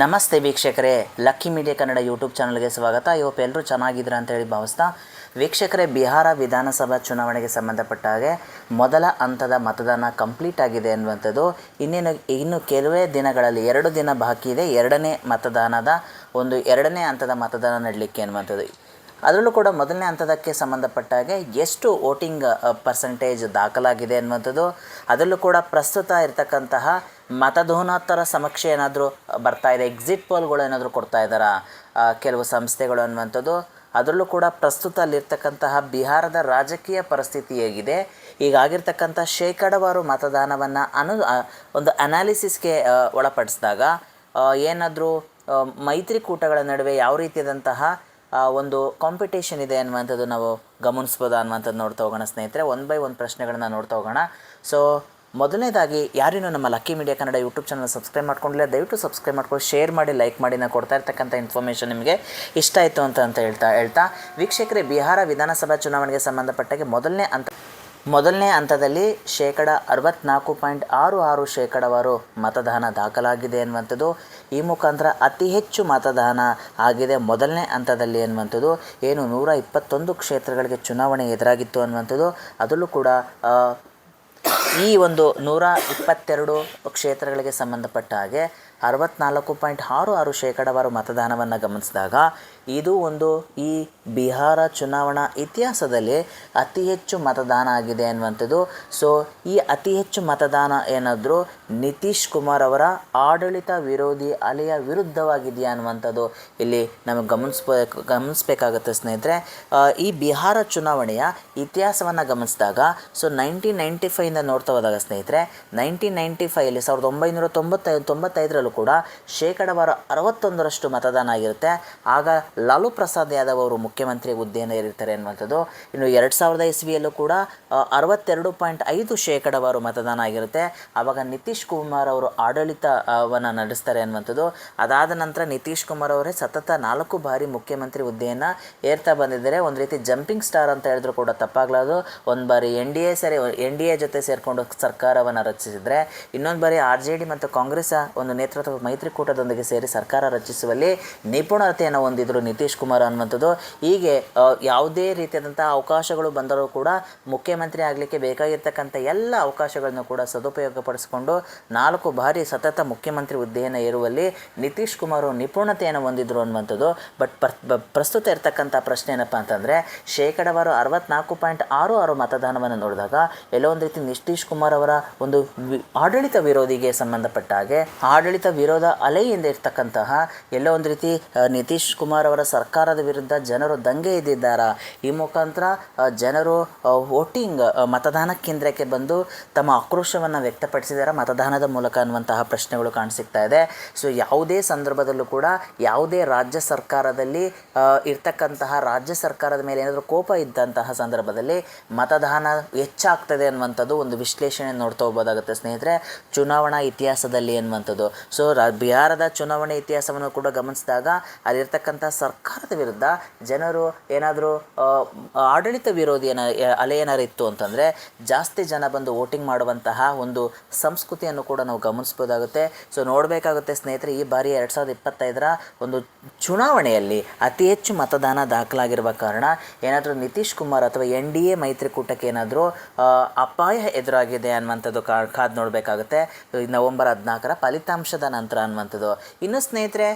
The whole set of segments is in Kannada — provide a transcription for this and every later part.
ನಮಸ್ತೆ ವೀಕ್ಷಕರೇ, ಲಕ್ಕಿ ಮೀಡಿಯಾ ಕನ್ನಡ ಯೂಟ್ಯೂಬ್ ಚಾನಲ್ಗೆ ಸ್ವಾಗತ. ಇವತ್ತು ಎಲ್ಲರೂ ಚೆನ್ನಾಗಿದ್ದೀರಾ ಅಂತ ಹೇಳಿ ಭಾವಿಸ್ತಾ ವೀಕ್ಷಕರೇ, ಬಿಹಾರ ವಿಧಾನಸಭಾ ಚುನಾವಣೆಗೆ ಸಂಬಂಧಪಟ್ಟ ಹಾಗೆ ಮೊದಲ ಹಂತದ ಮತದಾನ ಕಂಪ್ಲೀಟ್ ಆಗಿದೆ ಅನ್ನುವಂಥದ್ದು. ಇನ್ನೇನು, ಇನ್ನು ಕೆಲವೇ ದಿನಗಳಲ್ಲಿ, ಎರಡು ದಿನ ಬಾಕಿ ಇದೆ, ಎರಡನೇ ಮತದಾನದ ಒಂದು ಎರಡನೇ ಹಂತದ ಮತದಾನ ನಡಲಿಕ್ಕೆ ಅನ್ನುವಂಥದ್ದು. ಅದರಲ್ಲೂ ಕೂಡ ಮೊದಲನೇ ಹಂತದಕ್ಕೆ ಸಂಬಂಧಪಟ್ಟ ಹಾಗೆ ಎಷ್ಟು ವೋಟಿಂಗ್ ಪರ್ಸೆಂಟೇಜ್ ದಾಖಲಾಗಿದೆ ಅನ್ನುವಂಥದ್ದು. ಅದರಲ್ಲೂ ಕೂಡ ಪ್ರಸ್ತುತ ಇರತಕ್ಕಂತಹ ಮತದಾನೋತ್ತರ ಸಮೀಕ್ಷೆ ಏನಾದರೂ ಬರ್ತಾ ಇದೆ ಎಕ್ಸಿಟ್ ಪೋಲ್ಗಳು ಏನಾದರೂ ಕೊಡ್ತಾ ಇದ್ದಾರಾ? ಕೆಲವು ಸಂಸ್ಥೆಗಳು ಅನ್ನುವಂಥದ್ದು. ಅದರಲ್ಲೂ ಕೂಡ ಪ್ರಸ್ತುತ ಅಲ್ಲಿರ್ತಕ್ಕಂತಹ ಬಿಹಾರದ ರಾಜಕೀಯ ಪರಿಸ್ಥಿತಿ ಹೇಗಿದೆ. ಈಗಾಗಿರ್ತಕ್ಕಂಥ ಶೇಕಡವಾರು ಮತದಾನವನ್ನು ಅನು ಒಂದು ಅನಾಲಿಸಿಸ್ಗೆ ಒಳಪಡಿಸಿದಾಗ ಏನಾದರೂ ಮೈತ್ರಿಕೂಟಗಳ ನಡುವೆ ಯಾವ ರೀತಿಯಾದಂತಹ ಒಂದು ಕಾಂಪಿಟೇಷನ್ ಇದೆ ಅನ್ನುವಂಥದ್ದು ನಾವು ಗಮನಿಸ್ಬೋದಾ ಅನ್ನುವಂಥದ್ದು ನೋಡ್ತಾ ಹೋಗೋಣ ಸ್ನೇಹಿತರೆ. ಒನ್ ಬೈ ಒಂದು ಪ್ರಶ್ನೆಗಳನ್ನ ನೋಡ್ತಾ ಹೋಗೋಣ. ಸೊ ಮೊದಲನೇದಾಗಿ ಯಾರೇನು ನಮ್ಮ lucky media Kannada YouTube channel subscribe ಮಾಡ್ಕೊಂಡಿಲ್ಲ, ದಯವಿಟ್ಟು ಸಬ್ಸ್ಕ್ರೈಬ್ ಮಾಡ್ಕೊಂಡು ಶೇರ್ ಮಾಡಿ ಲೈಕ್ ಮಾಡಿ ನಾನು ಕೊಡ್ತಾ ಇರ್ತಕ್ಕಂಥ ಇನ್ಫಾರ್ಮೇಷನ್ ನಿಮಗೆ ಇಷ್ಟ ಆಯಿತು ಅಂತ ಅಂತ ಹೇಳ್ತಾ ಹೇಳ್ತಾ, ವೀಕ್ಷಕರೇ, ಬಿಹಾರ ವಿಧಾನಸಭಾ ಚುನಾವಣೆಗೆ ಸಂಬಂಧಪಟ್ಟಾಗೆ ಮೊದಲನೇ ಹಂತ, ಮೊದಲನೇ ಹಂತದಲ್ಲಿ ಶೇಕಡ ಅರವತ್ನಾಲ್ಕು ಪಾಯಿಂಟ್ ಆರು ಆರು ಶೇಕಡವಾರು ಮತದಾನ ದಾಖಲಾಗಿದೆ ಅನ್ನುವಂಥದ್ದು ಈ ಮುಖಾಂತರ ಅತಿ ಹೆಚ್ಚು ಮತದಾನ ಆಗಿದೆ ಮೊದಲನೇ ಹಂತದಲ್ಲಿ ಅನ್ನುವಂಥದ್ದು ಏನು ನೂರ ಇಪ್ಪತ್ತೊಂದು ಕ್ಷೇತ್ರಗಳಿಗೆ ಚುನಾವಣೆ ಎದುರಾಗಿತ್ತು ಅನ್ನುವಂಥದ್ದು ಅದರಲ್ಲೂ ಕೂಡ ಈ ಒಂದು ನೂರ ಇಪ್ಪತ್ತೆರಡು ಕ್ಷೇತ್ರಗಳಿಗೆ ಸಂಬಂಧಪಟ್ಟ ಹಾಗೆ ಅರವತ್ನಾಲ್ಕು ಪಾಯಿಂಟ್ ಆರು ಆರು ಶೇಕಡಾವಾರು ಮತದಾನವನ್ನು ಗಮನಿಸಿದಾಗ ಇದು ಒಂದು ಈ ಬಿಹಾರ ಚುನಾವಣಾ ಇತಿಹಾಸದಲ್ಲಿ ಅತಿ ಹೆಚ್ಚು ಮತದಾನ ಆಗಿದೆ ಅನ್ನುವಂಥದ್ದು. ಸೊ ಈ ಅತಿ ಹೆಚ್ಚು ಮತದಾನ ಏನಾದರೂ ನಿತೀಶ್ ಕುಮಾರ್ ಅವರ ಆಡಳಿತ ವಿರೋಧಿ ಅಲೆಯ ವಿರುದ್ಧವಾಗಿದೆಯಾ ಅನ್ನುವಂಥದ್ದು ಇಲ್ಲಿ ನಮಗೆ ಗಮನಿಸ್ಬೇಕು ಗಮನಿಸಬೇಕಾಗುತ್ತೆ ಸ್ನೇಹಿತರೆ. ಈ ಬಿಹಾರ ಚುನಾವಣೆಯ ಇತಿಹಾಸವನ್ನು ಗಮನಿಸಿದಾಗ ಸೊ ನೈನ್ಟೀನ್ ನೈಂಟಿ ಫೈವಿಂದ ನೋಡ್ತಾ ಹೋದಾಗ ಸ್ನೇಹಿತರೆ ನೈನ್ಟೀನ್ ನೈಂಟಿ ಫೈವಲ್ಲಿ ಸಾವಿರದ ಒಂಬೈನೂರ ತೊಂಬತ್ತೈ ತೊಂಬತ್ತೈದರಲ್ಲೂ ಕೂಡ ಶೇಕಡವಾರು ಅರವತ್ತೊಂದರಷ್ಟು ಮತದಾನ ಆಗಿರುತ್ತೆ. ಆಗ ಲಾಲು ಪ್ರಸಾದ್ ಯಾದವ್ ಅವರು ಮುಖ್ಯಮಂತ್ರಿ ಹುದ್ದೆಯನ್ನು ಏರಿರ್ತಾರೆ ಅನ್ನುವಂಥದ್ದು. ಇನ್ನು ಎರಡು ಸಾವಿರದ ಇಸ್ವಿಯಲ್ಲೂ ಕೂಡ ಅರವತ್ತೆರಡು ಪಾಯಿಂಟ್ ಐದು ಶೇಕಡವಾರು ಮತದಾನ ಆಗಿರುತ್ತೆ. ಆವಾಗ ನಿತೀಶ್ ಕುಮಾರ್ ಅವರು ಆಡಳಿತವನ್ನು ನಡೆಸ್ತಾರೆ ಅನ್ನುವಂಥದ್ದು. ಅದಾದ ನಂತರ ನಿತೀಶ್ ಕುಮಾರ್ ಅವರೇ ಸತತ ನಾಲ್ಕು ಬಾರಿ ಮುಖ್ಯಮಂತ್ರಿ ಹುದ್ದೆಯನ್ನು ಏರ್ತಾ ಬಂದಿದ್ದಾರೆ. ಒಂದು ರೀತಿ ಜಂಪಿಂಗ್ ಸ್ಟಾರ್ ಅಂತ ಹೇಳಿದ್ರು ಕೂಡ ತಪ್ಪಾಗಲಾರದು. ಒಂದು ಬಾರಿ ಎನ್ ಡಿ ಎ ಸರಿ, ಎನ್ ಡಿ ಎ ಜೊತೆ ಸೇರಿಕೊಂಡು ಸರ್ಕಾರವನ್ನು ರಚಿಸಿದರೆ, ಇನ್ನೊಂದು ಬಾರಿ ಆರ್ ಜೆ ಡಿ ಮತ್ತು ಕಾಂಗ್ರೆಸ್ ಒಂದು ನೇತೃತ್ವದ ಮೈತ್ರಿಕೂಟದೊಂದಿಗೆ ಸೇರಿ ಸರ್ಕಾರ ರಚಿಸುವಲ್ಲಿ ನಿಪುಣತೆಯನ್ನು ಹೊಂದಿದ್ರು ನಿತೀಶ್ ಕುಮಾರ್ ಅನ್ನುವಂಥದ್ದು. ಹೀಗೆ ಯಾವುದೇ ರೀತಿಯಾದಂಥ ಅವಕಾಶಗಳು ಬಂದರೂ ಕೂಡ ಮುಖ್ಯಮಂತ್ರಿ ಆಗಲಿಕ್ಕೆ ಬೇಕಾಗಿರ್ತಕ್ಕಂಥ ಎಲ್ಲ ಅವಕಾಶಗಳನ್ನು ಕೂಡ ಸದುಪಯೋಗಪಡಿಸಿಕೊಂಡು ನಾಲ್ಕು ಬಾರಿ ಸತತ ಮುಖ್ಯಮಂತ್ರಿ ಹುದ್ದೆಯನ್ನು ಏರುವಲ್ಲಿ ನಿತೀಶ್ ಕುಮಾರ್ ನಿಪುಣತೆಯನ್ನು ಹೊಂದಿದ್ರು ಅನ್ನುವಂಥದ್ದು. ಬಟ್ ಪರ್ ಪ್ರಸ್ತುತ ಇರತಕ್ಕಂಥ ಪ್ರಶ್ನೆ ಏನಪ್ಪ ಅಂತಂದರೆ, ಶೇಕಡವಾರು ಅರವತ್ನಾಲ್ಕು ಪಾಯಿಂಟ್ ಆರು ಆರು ಮತದಾನವನ್ನು ನೋಡಿದಾಗ ಎಲ್ಲೋ ಒಂದು ರೀತಿ ನಿತೀಶ್ ಕುಮಾರ್ ಅವರ ಒಂದು ಆಡಳಿತ ವಿರೋಧಿಗೆ ಸಂಬಂಧಪಟ್ಟ ಹಾಗೆ, ಆಡಳಿತ ವಿರೋಧ ಅಲೆಯಿಂದ ಇರ್ತಕ್ಕಂತಹ ಎಲ್ಲೋ ಒಂದು ರೀತಿ ನಿತೀಶ್ ಕುಮಾರ್ ಅವರ ಸರ್ಕಾರದ ವಿರುದ್ಧ ಜನರು ದಂಗೆ ಎದ್ದಿದ್ದಾರೆ ಈ ಮುಖಾಂತರ ಜನರು ವೋಟಿಂಗ್ ಮತದಾನ ಕೇಂದ್ರಕ್ಕೆ ಬಂದು ತಮ್ಮ ಆಕ್ರೋಶವನ್ನು ವ್ಯಕ್ತಪಡಿಸಿದಾರ? ಮತದಾನದ ಮೂಲಕ ಅನ್ನುವಂತಹ ಪ್ರಶ್ನೆಗಳು ಕಾಣಿಸಿಕ್ತಾ ಇದೆ. ಸೊ ಯಾವುದೇ ಸಂದರ್ಭದಲ್ಲೂ ಕೂಡ ಯಾವುದೇ ರಾಜ್ಯ ಸರ್ಕಾರದಲ್ಲಿ ಇರ್ತಕ್ಕಂತಹ ರಾಜ್ಯ ಸರ್ಕಾರದ ಮೇಲೆ ಏನಾದರೂ ಕೋಪ ಇದ್ದಂತಹ ಸಂದರ್ಭದಲ್ಲಿ ಮತದಾನ ಹೆಚ್ಚಾಗ್ತದೆ ಅನ್ನುವಂಥದ್ದು ಒಂದು ವಿಶ್ಲೇಷಣೆ ನೋಡ್ತಾ ಹೋಗ್ಬೋದಾಗುತ್ತೆ ಸ್ನೇಹಿತರೆ. ಚುನಾವಣಾ ಇತಿಹಾಸದಲ್ಲಿ ಅನ್ನುವಂಥದ್ದು. ಸೊ ರಾ, ಬಿಹಾರದ ಚುನಾವಣೆ ಇತಿಹಾಸವನ್ನು ಕೂಡ ಗಮನಿಸಿದಾಗ ಅಲ್ಲಿರ್ತಕ್ಕಂಥ ಸರ್ಕಾರದ ವಿರುದ್ಧ ಜನರು ಏನಾದರೂ ಆಡಳಿತ ವಿರೋಧಿ ಏನ ಅಲೆ ಏನಾರು ಇತ್ತು ಅಂತಂದರೆ ಜಾಸ್ತಿ ಜನ ಬಂದು ವೋಟಿಂಗ್ ಮಾಡುವಂತಹ ಒಂದು ಸಂಸ್ಕೃತಿಯನ್ನು ಕೂಡ ನಾವು ಗಮನಿಸ್ಬೋದಾಗುತ್ತೆ. ಸೊ, ನೋಡಬೇಕಾಗುತ್ತೆ ಸ್ನೇಹಿತರೆ, ಈ ಬಾರಿ ಎರಡು ಸಾವಿರದ ಇಪ್ಪತ್ತೈದರ ಒಂದು ಚುನಾವಣೆಯಲ್ಲಿ ಅತಿ ಹೆಚ್ಚು ಮತದಾನ ದಾಖಲಾಗಿರುವ ಕಾರಣ ಏನಾದರೂ ನಿತೀಶ್ ಕುಮಾರ್ ಅಥವಾ ಎನ್ ಡಿ ಎ ಮೈತ್ರಿಕೂಟಕ್ಕೆ ಏನಾದರೂ ಅಪಾಯ ಎದುರಾಗಿದೆ ಅನ್ನುವಂಥದ್ದು ಕಾ, ಕಾದು ನೋಡಬೇಕಾಗುತ್ತೆ. ನವೆಂಬರ್ ಹದಿನಾಲ್ಕರ ಫಲಿತಾಂಶದ ನಂತರ ಅನ್ನುವಂಥದ್ದು. ಇನ್ನು ಸ್ನೇಹಿತರೆ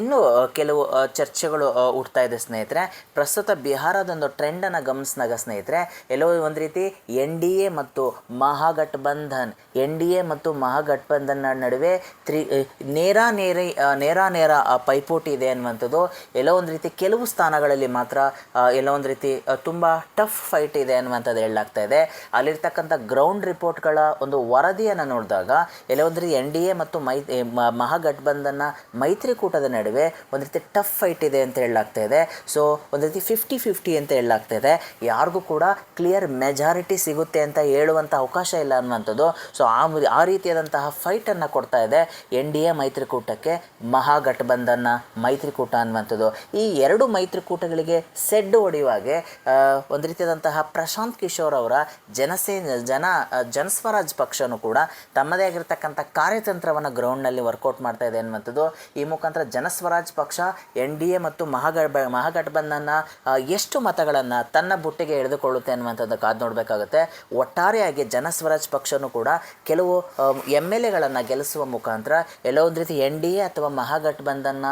ಇನ್ನು ಕೆಲವು ಚರ್ಚೆಗಳು ಹುಡ್ತಾ ಇದೆ ಸ್ನೇಹಿತರೆ. ಪ್ರಸ್ತುತ ಬಿಹಾರದೊಂದು ಟ್ರೆಂಡನ್ನು ಗಮನಿಸಿದಾಗ ಸ್ನೇಹಿತರೆ, ಎಲ್ಲೋ ಒಂದು ರೀತಿ ಎನ್ ಡಿ ಎ ಮತ್ತು ಮಹಾಗಠಬಂಧನ್, ಎನ್ ಡಿ ಎ ಮತ್ತು ಮಹಾಗಠಬಂಧನ್ ನಡುವೆ ತ್ರಿ ನೇರ ನೇರ ನೇರ ನೇರ ಪೈಪೋಟಿ ಇದೆ ಅನ್ನುವಂಥದ್ದು. ಎಲ್ಲೋ ಒಂದು ರೀತಿ ಕೆಲವು ಸ್ಥಾನಗಳಲ್ಲಿ ಮಾತ್ರ ಎಲ್ಲೋ ಒಂದು ರೀತಿ ತುಂಬ ಟಫ್ ಫೈಟ್ ಇದೆ ಅನ್ನುವಂಥದ್ದು ಹೇಳಲಾಗ್ತಾ ಇದೆ. ಅಲ್ಲಿರ್ತಕ್ಕಂಥ ಗ್ರೌಂಡ್ ರಿಪೋರ್ಟ್ಗಳ ಒಂದು ವರದಿಯನ್ನು ನೋಡಿದಾಗ, ಎಲ್ಲೋ ಒಂದು ರೀತಿ ಎನ್ ಡಿ ಎ ಮತ್ತು ಮೈ ಎ, ಮ- ಮಹಾಗಠಬಂಧನ್ನ ಮೈತ್ರಿಕೂಟದ ನಡುವೆ ಒಂದು ರೀತಿ ಟಫ್ ಫೈಟ್ ಇದೆ ಅಂತ ಹೇಳಲಾಗ್ತಾ ಇದೆ. ಸೊ ಒಂದು ರೀತಿ ಫಿಫ್ಟಿ ಫಿಫ್ಟಿ ಅಂತ ಹೇಳಲಾಗ್ತಾ ಇದೆ. ಯಾರಿಗೂ ಕೂಡ ಕ್ಲಿಯರ್ ಮೆಜಾರಿಟಿ ಸಿಗುತ್ತೆ ಅಂತ ಹೇಳುವಂಥ ಅವಕಾಶ ಇಲ್ಲ ಅನ್ನುವಂಥದ್ದು. ಸೊ ಆ ಆ ರೀತಿಯಾದಂತಹ ಫೈಟನ್ನು ಕೊಡ್ತಾ ಇದೆ ಎನ್ ಡಿ ಎ ಮೈತ್ರಿಕೂಟಕ್ಕೆ ಮಹಾಗಠಬಂಧನ ಮೈತ್ರಿಕೂಟ ಅನ್ನುವಂಥದ್ದು. ಈ ಎರಡು ಮೈತ್ರಿಕೂಟಗಳಿಗೆ ಸೆಡ್ಡು ಹೊಡೆಯುವಾಗೆ ಒಂದು ರೀತಿಯಾದಂತಹ ಪ್ರಶಾಂತ್ ಕಿಶೋರ್ ಅವರ ಜನಸೇ ಜನ ಜನಸ್ವರಾಜ್ ಪಕ್ಷನೂ ಕೂಡ ತಮ್ಮದೇ ಆಗಿರ್ತಕ್ಕಂಥ ಕಾರ್ಯತಂತ್ರವನ್ನು ಗ್ರೌಂಡ್ನಲ್ಲಿ ವರ್ಕೌಟ್ ಮಾಡ್ತಾ ಇದೆ ಅನ್ನುವಂಥದ್ದು. ಈ ಮುಖಾಂತರ ಜನಸ್ವರಾಜ್ ಪಕ್ಷ, ಎನ್ ಡಿ ಎ ಮತ್ತು ಮಹಾಗಠ, ಮಹಾಗಠಬಂಧನ ಎಷ್ಟು ಮತಗಳನ್ನು ತನ್ನ ಬುಟ್ಟಿಗೆ ಎಳೆದುಕೊಳ್ಳುತ್ತೆ ಅನ್ನುವಂಥದ್ದು ಕಾದು ನೋಡಬೇಕಾಗುತ್ತೆ. ಒಟ್ಟಾರೆಯಾಗಿ ಜನಸ್ವರಾಜ್ ಪಕ್ಷನೂ ಕೂಡ ಕೆಲವು ಎಂ ಎಲ್ ಎಗಳನ್ನು ಗೆಲ್ಲಿಸುವ ಮುಖಾಂತರ ಎಲ್ಲೋ ಒಂದು ರೀತಿ ಎನ್ ಡಿ ಎ ಅಥವಾ ಮಹಾಗಠಬಂಧನ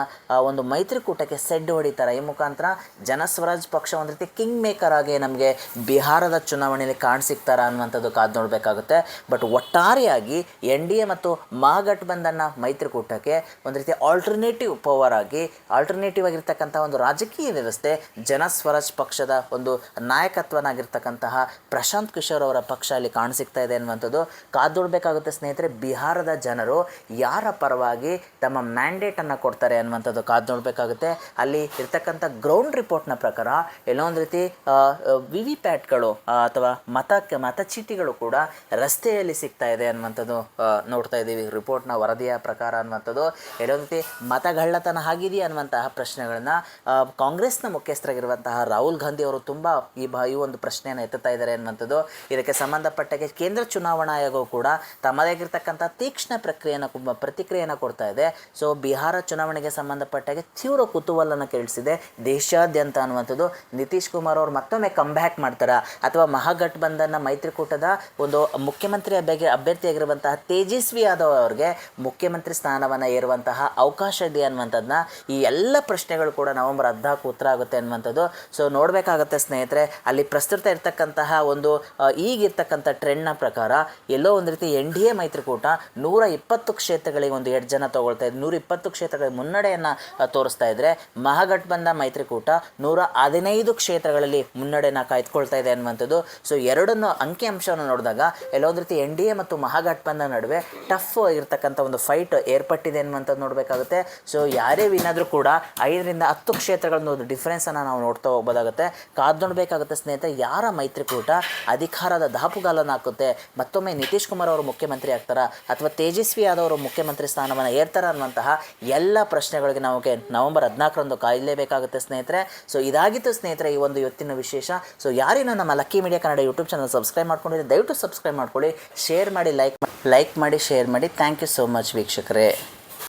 ಒಂದು ಮೈತ್ರಿಕೂಟಕ್ಕೆ ಸೆಡ್ ಹೊಡಿತಾರೆ. ಈ ಮುಖಾಂತರ ಜನಸ್ವರಾಜ್ ಪಕ್ಷ ಒಂದು ರೀತಿ ಕಿಂಗ್ ಮೇಕರ್ ಆಗಿ ನಮಗೆ ಬಿಹಾರದ ಚುನಾವಣೆಯಲ್ಲಿ ಕಾಣಸಿಗ್ತಾರ ಅನ್ನುವಂಥದ್ದು ಕಾದು ನೋಡಬೇಕಾಗುತ್ತೆ. ಬಟ್ ಒಟ್ಟಾರೆಯಾಗಿ ಎನ್ ಡಿ ಎ ಮತ್ತು ಮಹಾಗಠಬಂಧನ ಮೈತ್ರಿಕೂಟಕ್ಕೆ ಒಂದು ರೀತಿ ಆಲ್ಟರ್ನೇಟಿವ್ ಪವರ್ ಆಗಿ ಆಲ್ಟರ್ನೇಟಿವ್ ಆಗಿರ್ತಕ್ಕಂಥ ಒಂದು ರಾಜಕೀಯ ವ್ಯವಸ್ಥೆ ಜನಸ್ವರಾಜ್ ಪಕ್ಷದ ಒಂದು ನಾಯಕತ್ವನಾಗಿರ್ತಕ್ಕಂತಹ ಪ್ರಶಾಂತ್ ಕಿಶೋರ್ ಅವರ ಪಕ್ಷ ಅಲ್ಲಿ ಕಾಣಸಿಗ್ತಾ ಇದೆ ಅನ್ನುವಂಥದ್ದು ಕಾದು ನೋಡಬೇಕಾಗುತ್ತೆ ಸ್ನೇಹಿತರೆ. ಬಿಹಾರದ ಜನರು ಯಾರ ಪರವಾಗಿ ತಮ್ಮ ಮ್ಯಾಂಡೇಟನ್ನು ಕೊಡ್ತಾರೆ ಅನ್ನುವಂಥದ್ದು ಕಾದು ನೋಡಬೇಕಾಗುತ್ತೆ ಅಲ್ಲಿ ಇರ್ತಕ್ಕಂಥ ಗ್ರೌಂಡ್ ರಿಪೋರ್ಟ್ನ ಪ್ರಕಾರ ಎಲ್ಲೋ ಒಂದು ರೀತಿ ವಿ ವಿ ಪ್ಯಾಟ್ಗಳು ಅಥವಾ ಮತ, ಮತಚೀಟಿಗಳು ಕೂಡ ರಸ್ತೆಯಲ್ಲಿ ಸಿಗ್ತಾ ಇದೆ ಅನ್ನುವಂಥದ್ದು ನೋಡ್ತಾ ಇದ್ದೀವಿ. ರಿಪೋರ್ಟ್ನ ವರದಿಯ ಪ್ರಕಾರ ಅನ್ನುವಂಥದ್ದು. ಎಲ್ಲೊಂದು ಮತಗಳ್ಳತನ ಆಗಿದೆಯಾ ಅನ್ನುವಂತಹ ಪ್ರಶ್ನೆಗಳನ್ನ ಕಾಂಗ್ರೆಸ್ನ ಮುಖ್ಯಸ್ಥರಾಗಿರುವಂತಹ ರಾಹುಲ್ ಗಾಂಧಿ ಅವರು ತುಂಬ ಈ ಬ, ಈ ಒಂದು ಪ್ರಶ್ನೆಯನ್ನು ಎತ್ತುತ್ತಾ ಇದ್ದಾರೆ ಅನ್ನುವಂಥದ್ದು. ಇದಕ್ಕೆ ಸಂಬಂಧಪಟ್ಟಾಗೆ ಕೇಂದ್ರ ಚುನಾವಣಾ ಆಯೋಗವು ಕೂಡ ತಮ್ಮದೇ ಆಗಿರ್ತಕ್ಕಂಥ ತೀಕ್ಷ್ಣ ಪ್ರಕ್ರಿಯೆಯನ್ನು ಪ್ರತಿಕ್ರಿಯೆಯನ್ನು ಕೊಡ್ತಾ ಇದೆ. ಸೊ, ಬಿಹಾರ ಚುನಾವಣೆಗೆ ಸಂಬಂಧಪಟ್ಟಾಗೆ ತೀವ್ರ ಕುತೂಹಲನ ಕೇಳಿಸಿದೆ ದೇಶಾದ್ಯಂತ ಅನ್ನುವಂಥದ್ದು. ನಿತೀಶ್ ಕುಮಾರ್ ಅವರು ಮತ್ತೊಮ್ಮೆ ಕಂಬ್ಯಾಕ್ ಮಾಡ್ತಾರಾ? ಅಥವಾ ಮಹಾಗಠಬಂಧನ ಮೈತ್ರಿಕೂಟದ ಒಂದು ಮುಖ್ಯಮಂತ್ರಿ ಅಭ್ಯರ್ಥಿ, ಅಭ್ಯರ್ಥಿಯಾಗಿರುವಂತಹ ತೇಜಸ್ವಿ ಯಾದವ್ ಅವರಿಗೆ ಮುಖ್ಯಮಂತ್ರಿ ಸ್ಥಾನವನ್ನು ಏರುವಂತಹ ಅವಕಾಶ ಇದೆ ಅನ್ನುವಂಥದ್ದನ್ನ ಈ ಎಲ್ಲ ಪ್ರಶ್ನೆಗಳು ಕೂಡ ನವೆಂಬರ್ ಹದಿನಾಲ್ಕು ಉತ್ತರ ಆಗುತ್ತೆ ಅನ್ನುವಂಥದ್ದು. ಸೊ ನೋಡಬೇಕಾಗುತ್ತೆ ಸ್ನೇಹಿತರೆ, ಅಲ್ಲಿ ಪ್ರಸ್ತುತ ಇರ್ತಕ್ಕಂತಹ ಒಂದು ಈಗಿರ್ತಕ್ಕಂಥ ಟ್ರೆಂಡ್ನ ಪ್ರಕಾರ ಎಲ್ಲೋ ಒಂದು ರೀತಿ ಎನ್ ಡಿ ಎ ಮೈತ್ರಿಕೂಟ ನೂರ ಇಪ್ಪತ್ತು ಕ್ಷೇತ್ರಗಳಿಗೆ ಒಂದು ಎರಡು ಜನ ತಗೊಳ್ತಾ ಇದೆ. ನೂರ ಇಪ್ಪತ್ತು ಕ್ಷೇತ್ರಗಳಿಗೆ ಮುನ್ನಡೆಯನ್ನು ತೋರಿಸ್ತಾ ಇದ್ರೆ ಮಹಾಗಠಬಂಧನ ಮೈತ್ರಿಕೂಟ ನೂರ ಹದಿನೈದು ಕ್ಷೇತ್ರಗಳಲ್ಲಿ ಮುನ್ನಡೆಯನ್ನು ಕಾಯ್ದುಕೊಳ್ತಾ ಇದೆ ಅನ್ನುವಂಥದ್ದು. ಸೊ ಎರಡನ್ನು ಅಂಕಿಅಂಶವನ್ನು ನೋಡಿದಾಗ ಎಲ್ಲೋ ಒಂದು ರೀತಿ ಎನ್ ಡಿ ಎ ಮತ್ತು ಮಹಾಗಠಬಂಧನ ನಡುವೆ ಟಫ್ ಇರತಕ್ಕಂಥ ಒಂದು ಫೈಟ್ ಏರ್ಪಟ್ಟಿದೆ ಅನ್ನುವಂಥದ್ದು ನೋಡಬೇಕಾಗುತ್ತೆ. ಸೊ ಯಾರೇ ವಿನಾದರೂ ಕೂಡ ಐದರಿಂದ ಹತ್ತು ಕ್ಷೇತ್ರಗಳನ್ನು ಒಂದು ಡಿಫ್ರೆನ್ಸನ್ನು ನಾವು ನೋಡ್ತಾ ಹೋಗ್ಬೋದಾಗುತ್ತೆ. ಕಾದು ನೋಡಬೇಕಾಗುತ್ತೆ ಸ್ನೇಹಿತರೆ, ಯಾರ ಮೈತ್ರಿಕೂಟ ಅಧಿಕಾರದ ದಾಪುಗಾಲನ ಹಾಕುತ್ತೆ? ಮತ್ತೊಮ್ಮೆ ನಿತೀಶ್ ಕುಮಾರ್ ಅವರು ಮುಖ್ಯಮಂತ್ರಿ ಆಗ್ತಾರಾ? ಅಥವಾ ತೇಜಸ್ವಿ ಯಾದವ್ ಅವರು ಮುಖ್ಯಮಂತ್ರಿ ಸ್ಥಾನವನ್ನು ಏರ್ತಾರ ಅನ್ನುವಂತಹ ಎಲ್ಲ ಪ್ರಶ್ನೆಗಳಿಗೆ ನಮಗೆ ನವೆಂಬರ್ ಹದಿನಾಲ್ಕರಂದು ಕಾಯಲೇಬೇಕಾಗುತ್ತೆ ಸ್ನೇಹಿತರೆ. ಸೊ ಇದಾಗಿತ್ತು ಸ್ನೇಹಿತರೆ ಈ ಒಂದು ಇವತ್ತಿನ ವಿಶೇಷ. ಸೊ ಯಾರಿನ ನಮ್ಮ lucky media Kannada YouTube channel subscribe ಮಾಡ್ಕೊಂಡಿದ್ರೆ ದಯವಿಟ್ಟು ಸಬ್ಸ್ಕ್ರೈಬ್ ಮಾಡ್ಕೊಳ್ಳಿ. ಶೇರ್ ಮಾಡಿ ಲೈಕ್ ಲೈಕ್ ಮಾಡಿ ಶೇರ್ ಮಾಡಿ. ಥ್ಯಾಂಕ್ ಯು ಸೋ ಮಚ್ ವೀಕ್ಷಕರೇ.